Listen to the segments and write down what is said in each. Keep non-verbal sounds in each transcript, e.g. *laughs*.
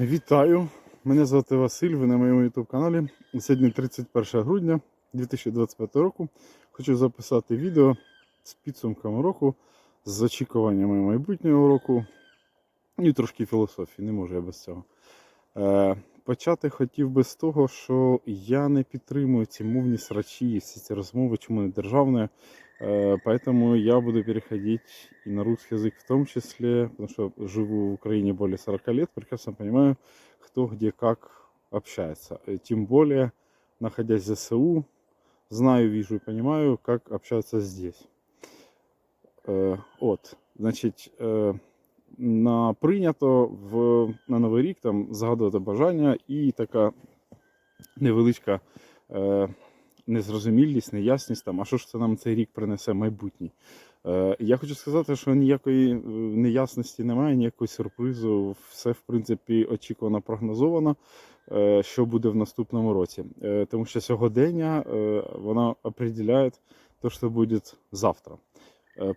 Вітаю! Мене звати Василь, ви на моєму YouTube каналі. Сьогодні 31 грудня 2025 року. Хочу записати відео з підсумками року, з очікуваннями майбутнього року і трошки філософії, не можу я без цього. Е, почати хотів би з того, що я не підтримую ці мовні срачі всі ці розмови, чому не державне. Э, Поэтому я буду переходить и на русский язык в том числе, потому что живу в Украине более 40 лет, прекрасно понимаю, кто где как общается. Э, Тем более, находясь в ЗСУ, знаю, вижу и понимаю, как общаются здесь. Е, От, значить, е, на прийнято в, на Новий рік там загадувати бажання і така невеличка незрозумілість, неясність там, а що ж це нам цей рік принесе майбутній. Е, я хочу сказати, що ніякої е, неясності немає, ніякого сюрпризу. Все, в принципі, очікувано, прогнозовано, е, що буде в наступному році. Тому що сьогодення вона определяє те, що буде завтра.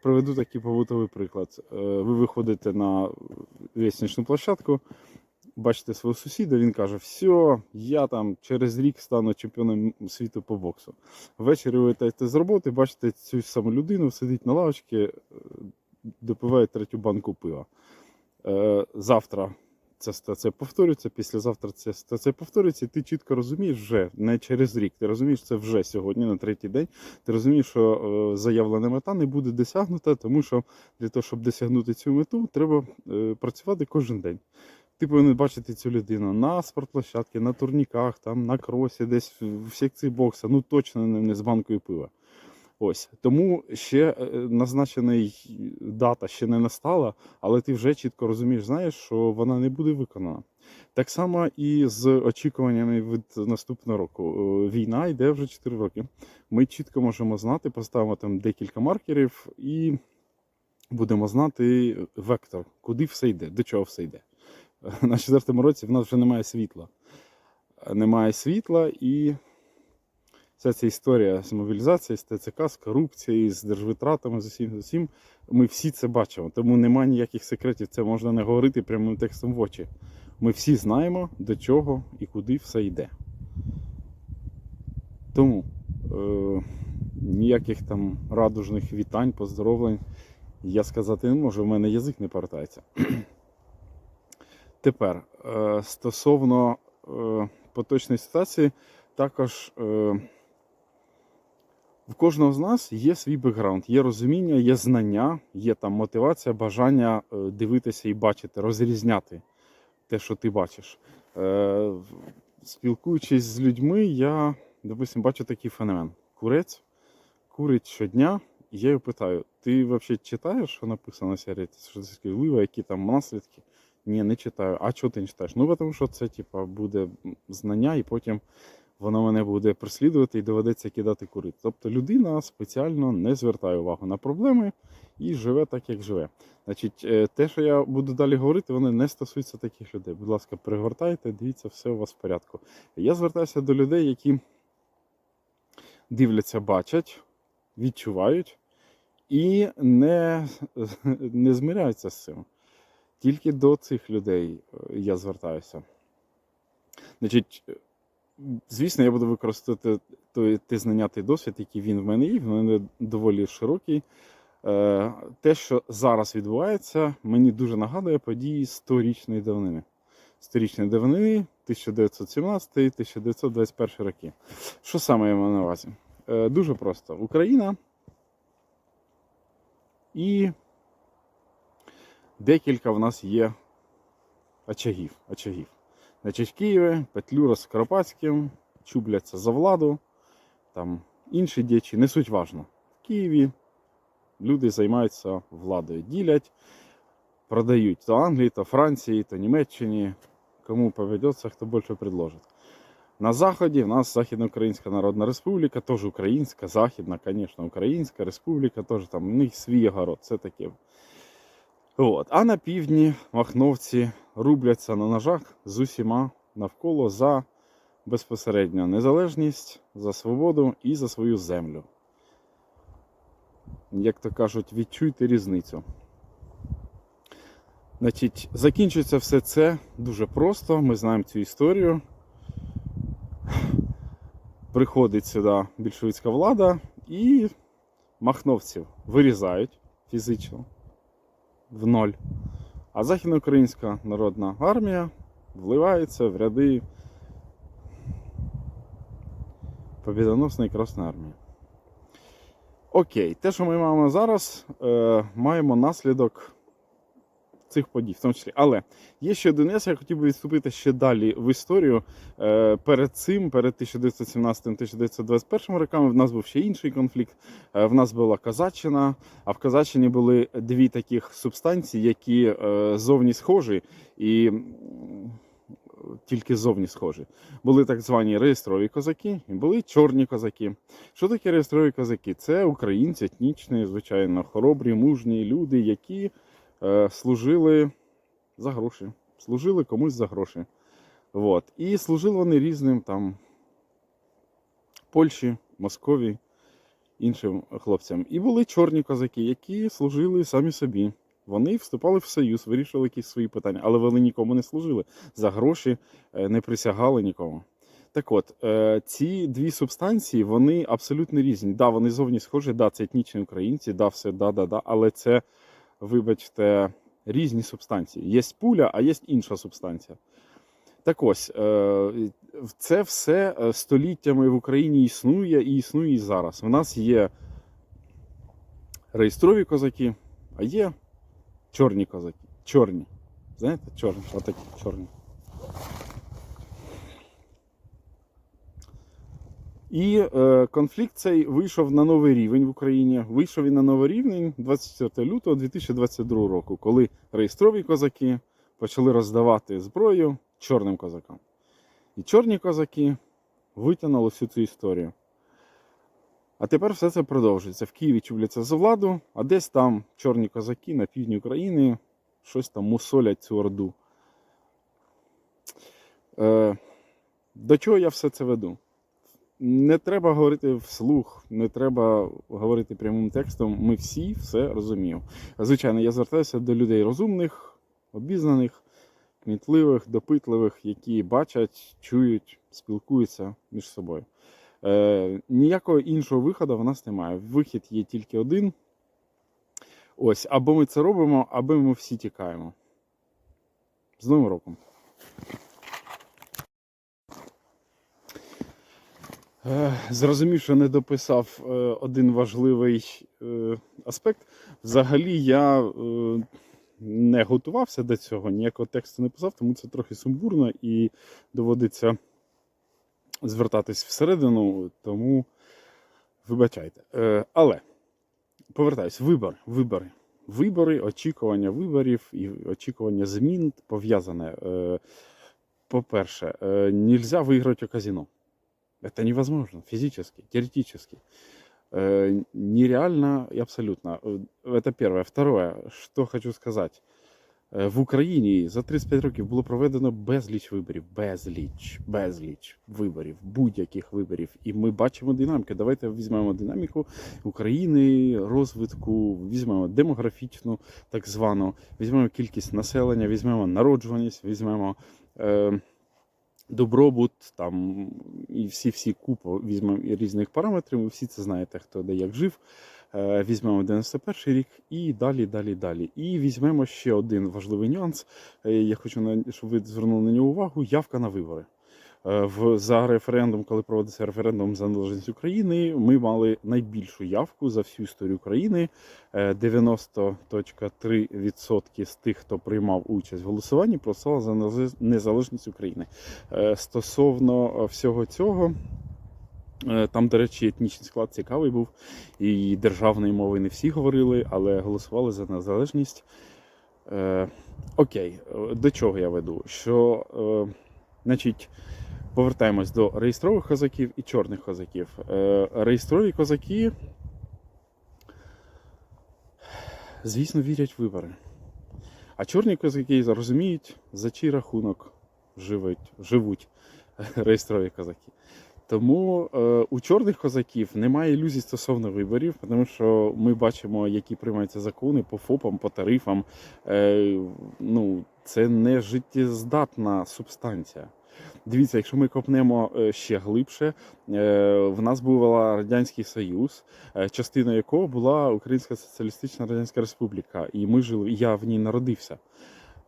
Приведу такий побутовий приклад. Ви виходите на лестничну площадку, бачите свого сусіда, він каже: все, я там через рік стану чемпіоном світу по боксу. Ввечері вилетаєте з роботи, бачите цю саму людину, сидить на лавочці, е, допиває третю банку пива. Е, Завтра ця ситуація повторюється, післязавтра ця ситуація повторюється, і ти чітко розумієш вже не через рік. Ти розумієш це вже сьогодні, на третій день. Ти розумієш, що е, заявлена мета не буде досягнута, тому що для того, щоб досягнути цю мету, треба працювати кожен день. Ти повинен бачити цю людину на спортплощадці, на турніках, там, на кросі, десь в секції бокса, ну точно не, з банкою пива. Ось тому ще е, назначений дата ще не настала, але ти вже чітко розумієш, знаєш, що вона не буде виконана. Так само і з очікуваннями від наступного року. Е, Війна йде вже 4 роки. Ми чітко можемо знати, поставимо там декілька маркерів і будемо знати вектор, куди все йде, до чого все йде. *laughs* На четвертому році в нас вже немає світла. Немає світла і вся ця історія з мобілізацією, з ТЦК, з корупцією, з держвитратами, з усім, з усім, ми всі це бачимо. Тому немає ніяких секретів, це можна не говорити прямим текстом в очі. Ми всі знаємо, до чого і куди все йде. Тому е, ніяких там радужних вітань, поздоровлень я сказати не можу, в мене язик не повертається. *clears throat* Тепер е, стосовно е, поточної ситуації, також е, в кожного з нас є свій бекграунд, є розуміння, є знання, є там мотивація, бажання дивитися і бачити, розрізняти те, що ти бачиш. Спілкуючись з людьми, я, допустим, бачу такий феномен. Курець курить щодня, і я його питаю: ти взагалі читаєш, що написано на? Що це лива, які там наслідки? Ні, не читаю. А чого ти не читаєш? Ну, тому що це, типа, буде знання, і потім воно мене буде переслідувати і доведеться кидати курити. Тобто людина спеціально не звертає увагу на проблеми і живе так, як живе. Значить, е, те, що я буду далі говорити, вони не стосуються таких людей. Будь ласка, перегортайте, дивіться, все у вас в порядку. Я звертаюся до людей, які дивляться, бачать, відчувають і не, *laughs* не змиряються з цим. Тільки до цих людей е, я звертаюся. Значить, е, звісно, я буду використовувати ті знання, той досвід, який він в мене є, в мене доволі широкий. Е, Те, що зараз відбувається, мені дуже нагадує події 100-річної давнини. 100-річної давнини 1917-1921 роки. Що саме я маю на увазі? Дуже просто. Україна і декілька в нас є очагів. очагів. Значить, в Києві Петлюра з Карпатським чубляться за владу, там інші діячі, не суть важно. В Києві люди займаються владою, ділять, продають то Англії, то Франції, то Німеччині. Кому поведеться, хто більше предложить. На Заході в нас Західноукраїнська Народна Республіка, теж українська, західна, звісно, українська республіка, теж там у них свій огород, це таке. От. А на півдні махновці рубляться на ножах з усіма навколо за безпосередньо незалежність, за свободу і за свою землю. Як то кажуть, відчуйте різницю. Значить, закінчується все це дуже просто. Ми знаємо цю історію. Приходить сюди більшовицька влада і махновців вирізають фізично в ноль. А Західноукраїнська народна армія вливається в ряди побідоносної Красної армії. Окей, те, що ми маємо зараз, е, маємо наслідок цих подій, в тому числі. Але є ще один я хотів би відступити ще далі в історію. Е, перед цим, перед 1917-1921 роками, в нас був ще інший конфлікт. Е, в нас була Казаччина, а в Казаччині були дві таких субстанції, які е, зовні схожі і тільки зовні схожі. Були так звані реєстрові козаки і були чорні козаки. Що таке реєстрові козаки? Це українці, етнічні, звичайно, хоробрі, мужні люди, які служили за гроші. Служили комусь за гроші. Вот. І служили вони різним там Польщі, Москові, іншим хлопцям. І були чорні козаки, які служили самі собі. Вони вступали в союз, вирішували якісь свої питання, але вони нікому не служили за гроші, е, не присягали нікому. Так от, е, ці дві субстанції вони абсолютно різні. Да, вони зовні схожі, да, це етнічні українці, да, все, да, да, да, але це, вибачте, різні субстанції. Є пуля, а є інша субстанція. Так ось, е, це все е, століттями в Україні існує і існує і зараз. У нас є реєстрові козаки, а є чорні козаки. Чорні. Знаєте, чорні, отакі чорні. І е, конфлікт цей вийшов на новий рівень в Україні. Вийшов він на новий рівень 24 лютого 2022 року, коли реєстрові козаки почали роздавати зброю чорним козакам. І чорні козаки витягнули всю цю історію. А тепер все це продовжується. В Києві чубляться за владу, а десь там чорні козаки на півдні України щось там мусолять цю орду. Е, до чого я все це веду? Не треба говорити вслух, не треба говорити прямим текстом. Ми всі все розуміємо. Звичайно, я звертаюся до людей розумних, обізнаних, кмітливих, допитливих, які бачать, чують, спілкуються між собою. Е, ніякого іншого виходу в нас немає. Вихід є тільки один. Ось, або ми це робимо, або ми всі тікаємо. З Новим роком. Зрозумів, що не дописав е, один важливий е, аспект. Взагалі я е, не готувався до цього, ніякого тексту не писав, тому це трохи сумбурно і доводиться звертатись всередину, тому вибачайте. Е, Але повертаюсь, вибори, вибори. Вибори, очікування виборів і очікування змін пов'язане. Е, По-перше, е, нельзя виграти у казино. Это невозможно физически, теоретически. Э, нереально и абсолютно. Э, Это первое. Второе, що хочу сказати. Е, В Україні за 35 років було проведено безліч виборів, безліч, безліч виборів, будь-яких виборів. І ми бачимо динаміку. Давайте візьмемо динаміку України, розвитку, візьмемо демографічну, так звану, візьмемо кількість населення, візьмемо народжуваність, візьмемо. Е, добробут, там і всі-всі купу візьмемо різних параметрів. Ви всі це знаєте, хто де як жив. Е, Візьмемо 91 рік і далі, далі, далі. І візьмемо ще один важливий нюанс. Е, Я хочу, щоб ви звернули на нього увагу: явка на вибори. Е, В, за референдум, коли проводився референдум за незалежність України, ми мали найбільшу явку за всю історію України. Е, 90.3% з тих, хто приймав участь в голосуванні, проголосували за незалеж- незалежність України. Е, Стосовно е, всього цього, е, там, до речі, етнічний склад цікавий був, і державної мови не всі говорили, але голосували за незалежність. Е, Окей, е, до чого я веду? Що, е, значить, повертаємось до реєстрових козаків і чорних козаків. Е, Реєстрові козаки, звісно, вірять в вибори. А чорні козаки розуміють, за чий рахунок живуть, живуть реєстрові козаки. Тому е, у чорних козаків немає ілюзій стосовно виборів, тому що ми бачимо, які приймаються закони по ФОПам, по тарифам. Е, ну, це не життєздатна субстанція. Дивіться, якщо ми копнемо е, ще глибше, е, в нас був Радянський Союз, е, частиною якого була Українська Соціалістична Радянська Республіка, і ми жили, я в ній народився.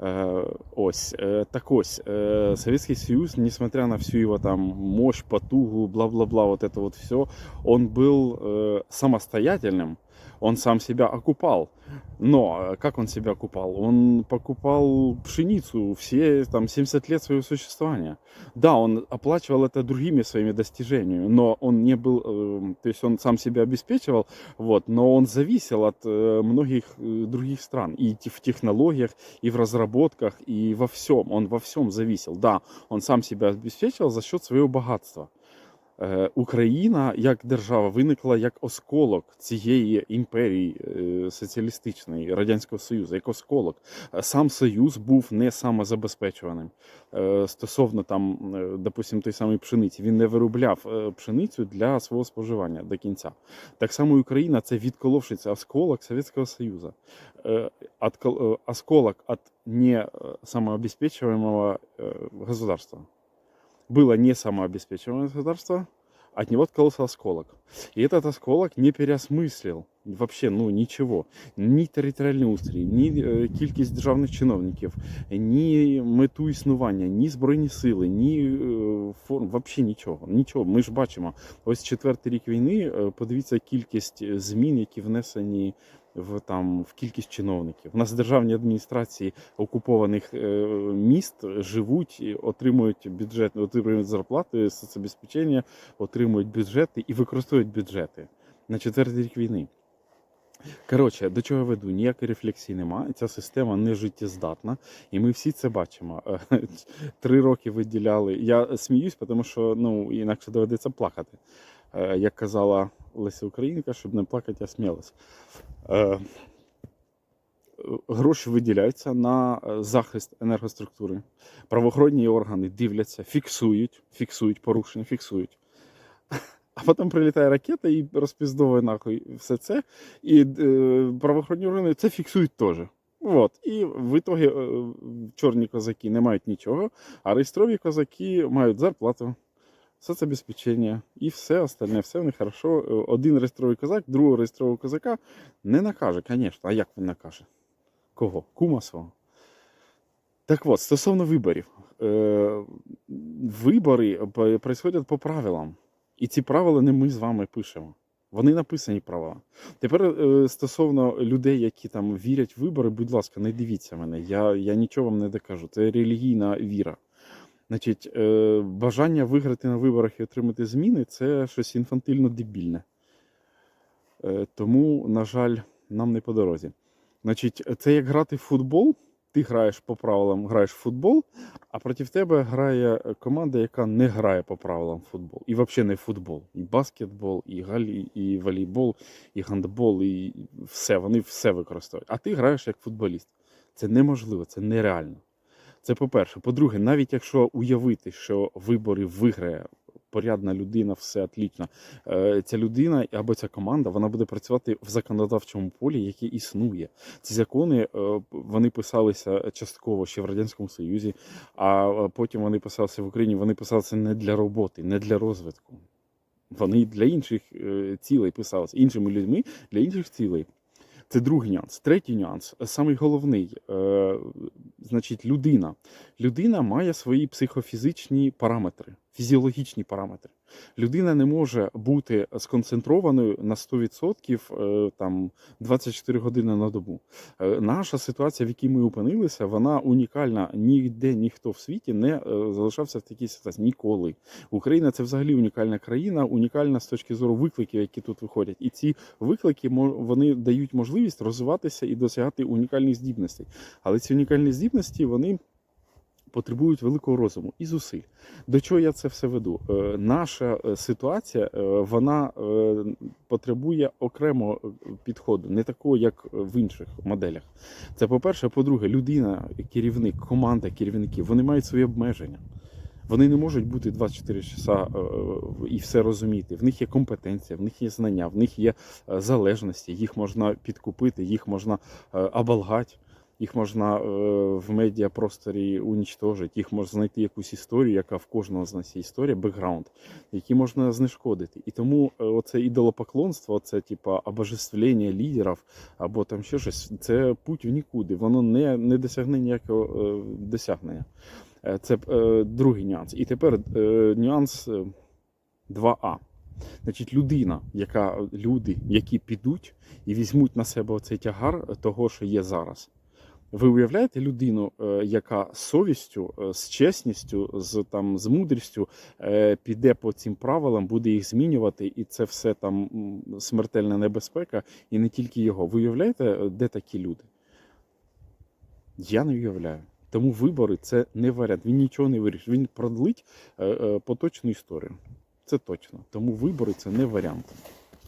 Э, Ось э, так ось э, Советский Союз, несмотря на всю его там мощь, потугу, бла-бла-бла, вот это вот все, он был э, самостоятельным, Он сам себя окупал. Но э, как он себя окупал? Он покупал пшеницу все там 70 лет своего существования. Да, он оплачивал это другими своими достижениями, но он не был, э, то есть он сам себя обеспечивал, вот, но он зависел от э, многих других стран и в технологиях, и в разработках, и во всем. Он во всем зависел. Да, он сам себя обеспечивал за счет своего богатства. Е, Україна як держава виникла як осколок цієї імперії е, соціалістичної Радянського Союзу, як осколок. Е, Сам Союз був не самозабезпечуваним стосовно там, допустим, той самої пшениці. Він не виробляв пшеницю для свого споживання до кінця. Так само і Україна це відколовшиться осколок Совєтського Союзу. Осколок от не самообеспечиваемого е, государства было не самообеспечиваемое государство, от него откололся осколок. И этот осколок не переосмыслил вообще ну, нічого. Ні територіальний устрій, ні е, кількість державних чиновників, ні мету існування, ні збройні сили, ні е, форм, вообще нічого. Нічого. Ми ж бачимо, ось четвертий рік війни, е, подивіться кількість е, змін, які внесені в там в кількість чиновників. У нас державні адміністрації окупованих е, міст живуть, отримують бюджет, отримують зарплати, соцобезпечення, отримують бюджети і використовують бюджети на четвертий рік війни. Коротше, до чого я веду? Ніякої рефлексії немає. Ця система не життєздатна, і ми всі це бачимо. Е, *laughs* Три роки виділяли. Я сміюсь, тому що ну інакше доведеться плакати. Е, Як казала Леся Українка, щоб не плакати, я смілась. Е, Гроші виділяються на е, захист енергоструктури. Правоохоронні органи дивляться, фіксують, фіксують порушення, фіксують. А потім прилітає ракета і розпіздовує нахуй все це. І правоохоронні органи це фіксують теж. От. І в ітогі чорні козаки не мають нічого, а реєстрові козаки мають зарплату, соцобезпечення і все остальне, все них хорошо. Е, Один реєстровий козак, другого реєстрового козака не накаже, звісно. А як він накаже? Кого? Кума свого. Так от, стосовно виборів. Е, вибори происходять по правилам. І ці правила не ми з вами пишемо. Вони написані правила. Тепер е, стосовно людей, які там вірять в вибори, будь ласка, не дивіться мене. Я, я нічого вам не докажу. Це релігійна віра. Значить, е, бажання виграти на виборах і отримати зміни це щось інфантильно дебільне. Е, тому, на жаль, нам не по дорозі. Значить, це як грати в футбол. Ти граєш по правилам, граєш в футбол, а проти тебе грає команда, яка не грає по правилам футбол. І взагалі не футбол. І баскетбол, і галі, і волейбол, і гандбол, і все. Вони все використовують. А ти граєш як футболіст. Це неможливо, це нереально. Це по-перше. По-друге, навіть якщо уявити, що вибори виграє порядна людина, все отлично. Е, Ця людина або ця команда вона буде працювати в законодавчому полі, яке існує. Ці закони е, вони писалися частково ще в радянському Союзі, а е, потім вони писалися в Україні. Вони писалися не для роботи, не для розвитку. Вони для інших цілей писалися іншими людьми для інших цілей. Це другий нюанс. Третій нюанс, самий головний. Е, значить, людина. Людина має свої психофізичні параметри, фізіологічні параметри. Людина не може бути сконцентрованою на 100% е, там 24 години на добу. Е, Наша ситуація, в якій ми опинилися, вона унікальна. Ніде ніхто в світі не е, залишався в такій ситуації. Ніколи. Україна це взагалі унікальна країна, унікальна з точки зору викликів, які тут виходять. І ці виклики вони дають можливість розвиватися і досягати унікальних здібностей. Але ці унікальні здібності вони потребують великого розуму і зусиль. До чого я це все веду? Е, наша е, ситуація е, вона потребує окремого підходу, не такого, як в інших моделях. Це по-перше, по-друге, людина, керівник, команда керівників, вони мають свої обмеження. Вони не можуть бути 24 часа і все розуміти. В них є компетенція, в них є знання, в них є залежності, їх можна підкупити, їх можна оболгати. Їх можна е, в медіапросторі унічтожити, їх можна знайти якусь історію, яка в кожного з нас є історія, бекграунд, які можна знешкодити. І тому е, оце ідолопоклонство, це типа обожествлення лідерів або там ще щось, це путь в нікуди. Воно не, не досягне ніякого е, досягнення. Е, Це другий нюанс. І тепер нюанс е, 2А. Значить, людина, яка люди, які підуть і візьмуть на себе оцей тягар того, що є зараз. Ви уявляєте людину, е, яка з совістю, е, з чесністю, з там з мудрістю е, піде по цим правилам, буде їх змінювати, і це все там смертельна небезпека, і не тільки його. Ви уявляєте, де такі люди? Я не уявляю. Тому вибори це не варіант. Він нічого не вирішить. Він продлить поточну історію. Це точно. Тому вибори це не варіант.